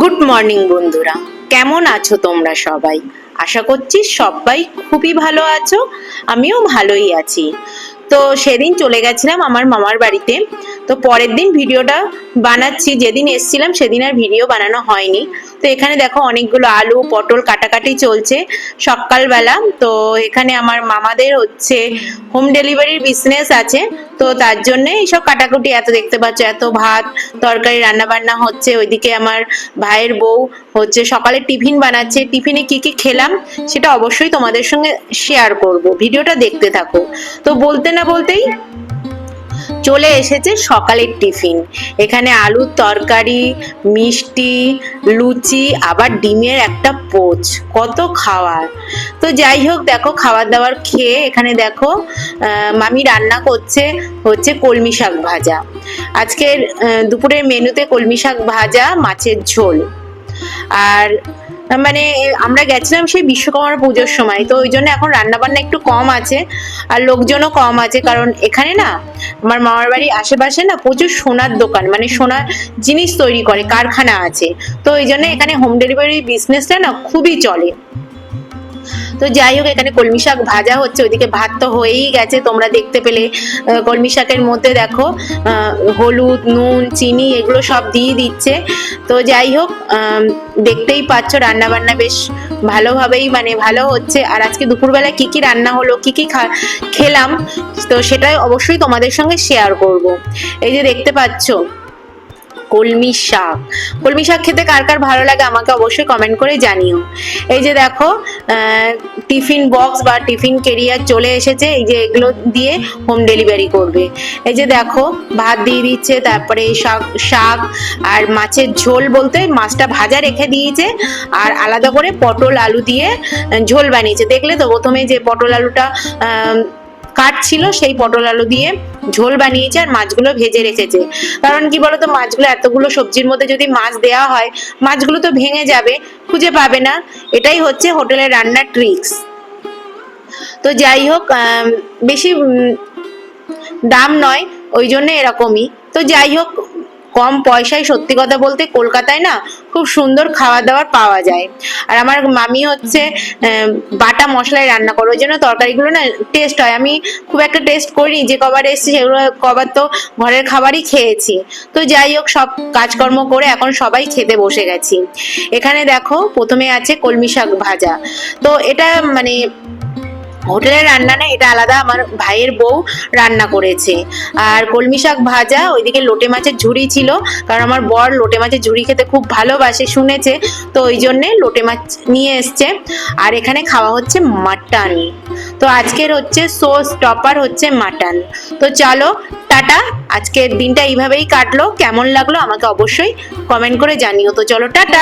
Good morning বন্ধুরা। কেমন আছো তোমরা সবাই? আশা করছি সবাই খুবই ভালো আছো, আমিও ভালোই আছি। তো সেদিন চলে গেছিলাম আমার মামার বাড়িতে। তো পরের দিন ভিডিওটা বানাচ্ছি, যেদিন এসছিলাম সেদিন আর ভিডিও বানানো হয়নি। তো এখানে দেখো অনেকগুলো আলু, পটল কাটাকাটি চলছে সকালবেলা। তো এখানে আমার মামাদের হচ্ছে হোম ডেলিভারির বিজনেস আছে। তো তার জন্য এইসব কাটাকুটি, এত দেখতে পাচ্ছ, এত ভাত, তরকারি রান্না বান্না হচ্ছে। ওইদিকে আমার ভাইয়ের বউ হচ্ছে সকালে টিফিন বানাচ্ছে। টিফিনে কি কি খেলাম সেটা অবশ্যই তোমাদের সঙ্গে শেয়ার করব। ভিডিওটা দেখতে থাকো। তো বলতে না বলতেই চলে এসেছে সকালের টিফিন। এখানে আলুর তরকারি, মিষ্টি, লুচি, আবার ডিমের একটা পোচ। কত খাওয়ার। তো যাই হোক, দেখো খাবার দাবার খেয়ে এখানে দেখো মামি রান্না করছে হচ্ছে কলমি শাক ভাজা। আজকের দুপুরের মেনুতে কলমি শাক ভাজা, মাছের ঝোল। আর মানে আমরা গেছিলাম সেই বিশ্বকর্মা পুজোর সময়, তো ওই জন্য এখন রান্না বান্না একটু কম আছে, আর লোকজনও কম আছে, কারণ এখানে না, আমার মামার বাড়ির আশেপাশে না প্রচুর সোনার দোকান মানে সোনার জিনিস তৈরি করে, কারখানা আছে। তো ওই জন্য এখানে হোম ডেলিভারি বিজনেসটা না খুবই চলে। তো যাই হোক, এখানে কলমি শাক ভাজা হচ্ছে ওইদিকে ভাত তো হয়েই গেছে, তোমরা দেখতে পেলে। কলমি শাকের মধ্যে দেখো হলুদ, নুন, চিনি, এগুলো সব দিয়ে দিচ্ছে। তো যাই হোক দেখতেই পাচ্ছ রান্না বান্না বেশ ভালোভাবেই মানে ভালো হচ্ছে। আর আজকে দুপুরবেলা কি কি রান্না হলো, কি কি খেলাম, তো সেটাই অবশ্যই তোমাদের সঙ্গে শেয়ার করব। এই যে দেখতে পাচ্ছ কলমি শাক। কলমি শাক খেতে কার কার ভালো লাগে আমাকে অবশ্যই কমেন্ট করে জানিও। এই যে দেখো টিফিন বক্স বা টিফিন কেরিয়ার চলে এসেছে, এই যে এগুলো দিয়ে হোম ডেলিভারি করবে। এই যে দেখো, ভাত দিয়ে দিচ্ছে, তারপরে শাক শাক আর মাছের ঝোল বলতে মাছটা ভাজা রেখে দিয়েছে, আর আলাদা করে পটল আলু দিয়ে ঝোল বানিয়েছে। দেখলে তো প্রথমে যে পটল আলুটা আহ, কাটছিল সেই পটল আলু দিয়ে ঝোল বানিয়েছে আর মাছগুলো ভেজে রেখেছে। কারণ কি বলতো মাছগুলো এতগুলো সবজির মধ্যে যদি মাছ দেওয়া হয় মাছগুলো তো ভেঙে যাবে খুঁজে পাবে না। এটাই হচ্ছে হোটেলের রান্নার ট্রিক্স তো যাই হোক বেশি দাম নয় ওই জন্য এরকমই। তো যাই হোক কম পয়সায় সত্যি কথা বলতে কলকাতায় না খুব সুন্দর খাওয়া দাওয়ার পাওয়া যায়। আর আমার মামি হচ্ছে বাটা মশলায় রান্না করে। ওই জন্য তরকারিগুলো না টেস্ট হয়। আমি খুব একটা টেস্ট করিনি। যে কবার এসেছি সেগুলো কবার তো ঘরের খাবারই খেয়েছি। তো যাই হোক, সব কাজকর্ম করে এখন সবাই খেতে বসে গেছি। এখানে দেখো, প্রথমে আছে কলমি শাক ভাজা। তো এটা মানে হোটেলের রান্না না, এটা আলাদা। আমার ভাইয়ের বউ রান্না করেছে। আর কলমি শাক ভাজা, ওইদিকে লোটে মাছের ঝুড়ি ছিল, কারণ আমার বর লোটে মাছের ঝুড়ি খেতে খুব ভালোবাসে, শুনেছে। তো ওই জন্যে লোটে মাছ নিয়ে এসছে। আর এখানে খাওয়া হচ্ছে মাটন। তো আজকের হচ্ছে সোস টপার হচ্ছে মাটন। তো চলো, টাটা। আজকের দিনটা এইভাবেই কাটলো। কেমন লাগল আমাকে অবশ্যই কমেন্ট করে জানিও। তো চলো, টাটা।